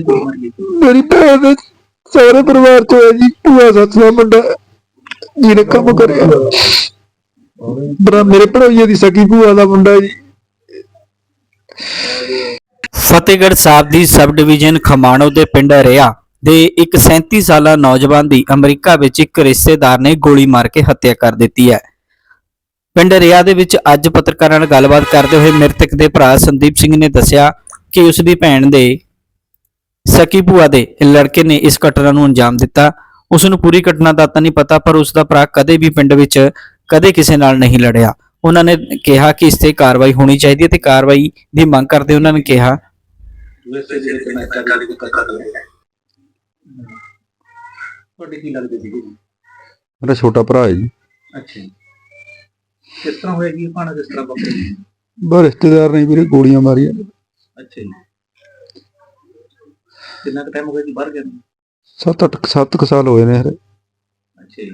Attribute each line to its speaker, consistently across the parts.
Speaker 1: ਮੇਰੀ ਭੈਣ ਦੇ ਸਾਰੇ ਪਰਿਵਾਰ ਚ ਹੋਇਆ ਜੀ, ਭੂਆ ਸੱਸ ਮੁੰਡਾ ਜਿਹਨੇ ਕੰਮ ਕਰਿਆ। ਬਰਾ ਮੇਰੇ ਭਣੋਈਏ ਦੀ ਸਕੀ ਭੂਆ ਦਾ ਮੁੰਡਾ ਜੀ।
Speaker 2: ਫਤਿਹਗੜ੍ਹ ਸਾਹਿਬ ਦੀ ਸਬ ਡਿਵੀਜ਼ਨ ਖਮਾਣੋ ਦੇ ਪਿੰਡ ਰਿਆ ਦੇ ਇੱਕ 37 ਸਾਲਾ ਨੌਜਵਾਨ ਦੀ ਅਮਰੀਕਾ ਵਿੱਚ ਇੱਕ ਰਿਸ਼ਤੇਦਾਰ ਨੇ ਗੋਲੀ ਮਾਰ ਕੇ ਹੱਤਿਆ ਕਰ ਦਿੱਤੀ ਹੈ। ਪਿੰਡ ਰਿਆ ਦੇ ਵਿੱਚ ਅੱਜ ਪੱਤਰਕਾਰਾਂ ਨਾਲ ਗੱਲਬਾਤ ਕਰਦੇ ਹੋਏ ਮ੍ਰਿਤਕ ਦੇ ਭਰਾ ਸੰਦੀਪ ਸਿੰਘ ਨੇ ਦੱਸਿਆ ਕਿ ਉਸ ਦੀ ਭੈਣ ਦੇ ਸਕੀ ਭੂਆ ਦੇ। ਲੜਕੇ ਨੇ ਇਸ ਘਟਨਾ ਨੂੰ ਅੰਜਾਮ ਦਿੱਤਾ। ਉਸ ਨੂੰ ਪੂਰੀ ਘਟਨਾ ਦਾ ਤਾਂ ਨਹੀਂ ਪਤਾ ਪਰ ਉਸ ਦਾ ਭਰਾ ਕਦੇ ਵੀ ਪਿੰਡ ਵਿੱਚ ਕਦੇ ਕਿਸੇ ਨਾਲ ਨਹੀਂ ਲੜਿਆ। ਉਹਨਾਂ ਨੇ ਕਿਹਾ ਕਿ ਇਸ ਤੇ ਕਾਰਵਾਈ ਹੋਣੀ ਚਾਹੀਦੀ ਹੈ ਤੇ ਕਾਰਵਾਈ ਦੀ ਮੰਗ ਕਰਦੇ ਉਹਨਾਂ ਨੇ ਕਿਹਾ।
Speaker 3: ਤੁਹਾਡੇ ਕੀ ਲੱਗਦੇ ਸੀਗੇ ਜੀ?
Speaker 1: ਮੇਰਾ ਛੋਟਾ ਭਰਾ ਹੈ ਜੀ।
Speaker 3: ਅੱਛਾ ਜੀ। ਕਿਸ ਤਰ੍ਹਾਂ ਹੋਇਆ ਜੀ ਇਹ ਭਾਣਾ ਕਿਸ ਤਰ੍ਹਾਂ ਵਾਪਰਿਆ? ਜੀ?
Speaker 1: ਬਸ ਰਿਸ਼ਤੇਦਾਰ ਨੇ ਵੀਰੇ ਗੋਲੀਆਂ ਮਾਰੀਆਂ।
Speaker 3: ਅੱਛਾ ਜੀ। ਕਿੰਨਾ ਕੁ ਟਾਈਮ ਹੋ ਗਿਆ ਜੀ ਬਾਹਰ ਗਏ ਨੂੰ?
Speaker 1: 7-8 7 ਸਾਲ ਹੋਏ ਨੇ ਹਰੇ
Speaker 3: ਅੱਛਾ ਜੀ।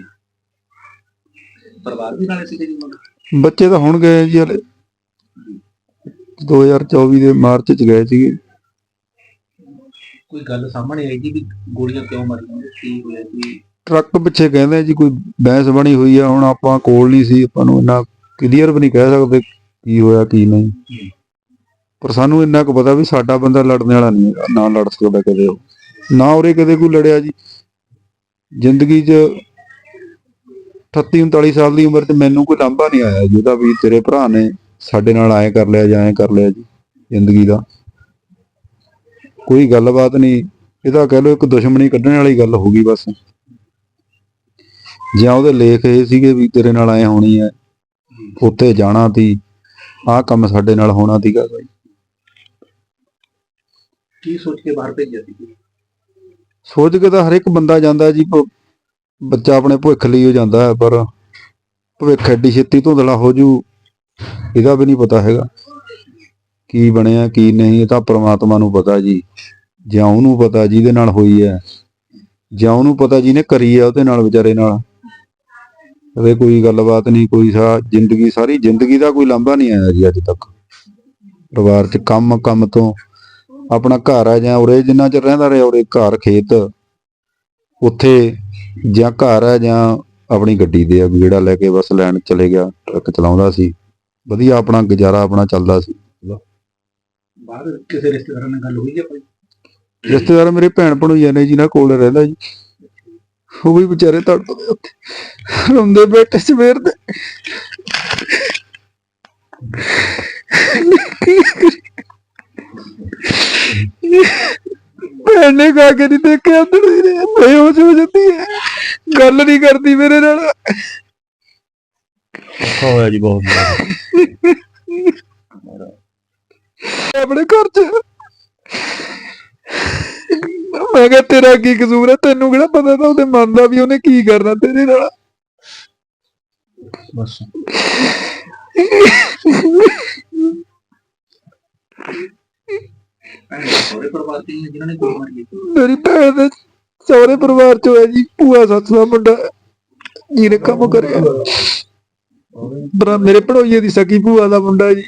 Speaker 3: ਪਰਿਵਾਰ ਵੀ ਨਾਲੇ ਸੀਗੇ ਜੀ ਮੁੰਡਾ?
Speaker 1: ਬੱਚੇ ਤਾਂ ਹੁਣ ਗਏ ਜੀ ਹਲੇ। 2024 ਦੇ ਮਾਰਚ ਚ ਗਏ ਸੀਗੇ।
Speaker 3: ਕੋਈ ਗੱਲ ਸਾਹਮਣੇ ਆਈ ਜੀ ਵੀ ਗੋਲੀਆਂ ਕਿਉਂ ਮਾਰੀਆਂ? ਕੀ ਹੋਇਆ ਜੀ?
Speaker 1: ਟਰੱਕ ਪਿੱਛੇ ਕਹਿੰਦੇ ਜੀ ਕੋਈ ਬਹਿਸ ਬਣੀ ਹੋਈ ਆ ਹੁਣ ਆਪਾਂ ਕੋਲ ਨਹੀਂ ਸੀ ਆਪਾਂ ਨੂੰ ਇੰਨਾ ਕਲੀਅਰ ਵੀ ਨਹੀਂ ਕਹਿ ਸਕਦੇ ਕੀ ਹੋਇਆ ਕੀ ਨਹੀਂ। ਪਰ ਸਾਨੂੰ ਇੰਨਾ ਕੁ ਪਤਾ ਵੀ ਸਾਡਾ ਬੰਦਾ ਲੜਨ ਵਾਲਾ ਨਹੀਂ ਹੈਗਾ, ਨਾ ਲੜ ਸਕਦਾ ਕਦੇ ਉਹ, ਨਾ ਉਰੇ ਕਦੇ ਕੋਈ ਲੜਿਆ ਜੀ। ਜ਼ਿੰਦਗੀ 'ਚ 38 39 ਸਾਲ ਦੀ ਉਮਰ 'ਚ ਮੈਨੂੰ ਕੋਈ ਲਾਂਭਾ ਨਹੀਂ ਆਇਆ ਜਿਹਦਾ ਵੀ ਤੇਰੇ ਭਰਾ ਨੇ ਸਾਡੇ ਨਾਲ ਐਂ ਕਰ ਲਿਆ ਜਾਂ ਐਂ ਕਰ ਲਿਆ ਜੀ, ਜ਼ਿੰਦਗੀ ਦਾ। ਕੋਈ ਗੱਲਬਾਤ ਨਹੀਂ, ਇਹਦਾ ਕਹਿ ਲਓ ਇੱਕ ਦੁਸ਼ਮਣੀ ਕੱਢਣ ਵਾਲੀ ਗੱਲ ਹੋ ਗਈ ਬਸ। ਜਾਂ ਉਹਦੇ ਲੇਖ ਇਹ ਸੀਗੇ ਵੀ ਤੇਰੇ ਨਾਲ ਐ ਹੋਣੀ ਐ, ਉੱਥੇ ਜਾਣਾ ਤੀ ਆਹ ਕੰਮ ਸਾਡੇ ਨਾਲ ਹੋਣਾ ਸੀਗਾ। ਬਾਈ
Speaker 3: ਕੀ ਸੋਚ ਕੇ ਬਾਹਰ ਭੇਜਿਆ ਸੀ?
Speaker 1: ਸੋਚ ਕੇ ਤਾਂ ਹਰ ਇੱਕ ਬੰਦਾ ਜਾਂਦਾ ਜੀ ਬੱਚਾ ਆਪਣੇ ਭਵਿੱਖ ਲਈ ਹੋ ਜਾਂਦਾ ਹੈ, ਪਰ ਭਵਿੱਖ ਐਡੀ ਛੇਤੀ ਧੁੰਦਲਾ ਹੋ ਜੂ, ਇਹਦਾ ਵੀ ਨਹੀਂ ਪਤਾ ਹੈਗਾ ਕੀ ਬਣਿਆ, ਕੀ ਨਹੀਂ, ਇਹ ਤਾਂ ਪ੍ਰਮਾਤਮਾ ਨੂੰ ਪਤਾ ਜੀ, ਜਾਂ ਉਹਨੂੰ ਪਤਾ ਜਿਹਦੇ ਨਾਲ ਹੋਈ ਹੈ, ਜਾਂ ਉਹਨੂੰ ਪਤਾ ਜਿਹਨੇ ਕਰੀ ਹੈ ਉਹਦੇ ਨਾਲ ਵਿਚਾਰੇ ਨਾਲ। ਕਦੇ ਕੋਈ ਗੱਲਬਾਤ ਨਹੀਂ, ਕੋਈ ਸਾ, ਜ਼ਿੰਦਗੀ, ਸਾਰੀ ਜ਼ਿੰਦਗੀ ਦਾ ਕੋਈ ਲਾਂਭਾ ਨਹੀਂ ਆਇਆ ਜੀ ਅੱਜ ਤੱਕ। ਪਰਿਵਾਰ 'ਚ ਕੰਮ ਕੰਮ ਤੋਂ ਆਪਣਾ ਘਰ ਆ ਜਾਂ ਉਰੇ ਜਿੰਨਾ ਚਿਰ ਰਹਿੰਦਾ ਰਿਹਾ ਉਰੇ ਘਰ ਖੇਤ। ਉੱਥੇ ਜਾਂ ਘਰ ਆ ਜਾਂ ਆਪਣੀ ਗੱਡੀ ਦੇ ਆ ਜਿਹੜਾ ਲੈ ਕੇ ਬਸ ਲੈਣ ਚਲੇ ਗਿਆ ਟਰੱਕ ਚਲਾਉਂਦਾ ਸੀ। ਵਧੀਆ ਆਪਣਾ ਗੁਜ਼ਾਰਾ ਆਪਣਾ ਚੱਲਦਾ ਸੀ।
Speaker 3: ਬਾਹਰ ਕਿਸੇ ਰਿਸ਼ਤੇਦਾਰਾਂ ਨਾਲ ਗੱਲ ਹੋਈ ਹੈ ਕੋਈ?
Speaker 1: ਰਿਸ਼ਤੇਦਾਰ ਮੇਰੇ ਭੈਣ ਭਣੋਈਆ ਨੇ ਜਿਨ੍ਹਾਂ ਕੋਲ ਰਹਿੰਦਾ ਜੀ। ਉਹ ਵੀ ਵਿਚਾਰੇ ਤੜਪਦੇ ਉੱਥੇ। ਰੋਂਦੇ ਬੈਠੇ ਸਵੇਰ ਦੇ। ਭੈਣ ਨੇ ਕਹਾ ਕੇ ਨਹੀਂ ਦੇਖਿਆ ਅੰਦਰ ਹੀ ਰਿਹਾ ਬੇਹੋਸ਼ ਹੋ ਜਾਂਦੀ ਹੈ। ਗੱਲ ਨਹੀਂ ਕਰਦੀ ਮੇਰੇ ਨਾਲ।
Speaker 2: ਹੋਇਆ ਜੀ ਬਹੁਤ।
Speaker 1: ਆਪਣੇ ਘਰ ਚ। ਮੈਂ ਕਿਹਾ ਤੇਰਾ ਕੀ ਕਸੂਰ ਹੈ? ਤੈਨੂੰ ਕਿਹੜਾ ਪਤਾ ਤਾਂ ਉਹਦੇ ਮਨ ਦਾ ਵੀ ਉਹਨੇ ਕੀ ਕਰਨਾ ਤੇਰੇ ਨਾਲ।
Speaker 3: ਬਸ ਭੈਣ ਦੇ ਸਹੁਰੇ ਪਰਿਵਾਰ ਤੇ ਹੀ ਹੈ, ਜਿਨ੍ਹਾਂ ਨੇ ਗੋਲੀ ਮਾਰੀ ਹੈ
Speaker 1: ਮੇਰੀ ਭੈਣ ਦੇ ਸਹੁਰੇ ਪਰਿਵਾਰ ਚੋਂ ਹੈ ਜੀ, ਭੂਆ ਸੱਸ ਦਾ ਮੁੰਡਾ ਜਿਹਨੇ ਕੰਮ ਕਰਿਆ। ਬਰਾ ਮੇਰੇ ਭਣੋਈਏ ਦੀ ਸਕੀ ਭੂਆ ਦਾ ਮੁੰਡਾ ਜੀ।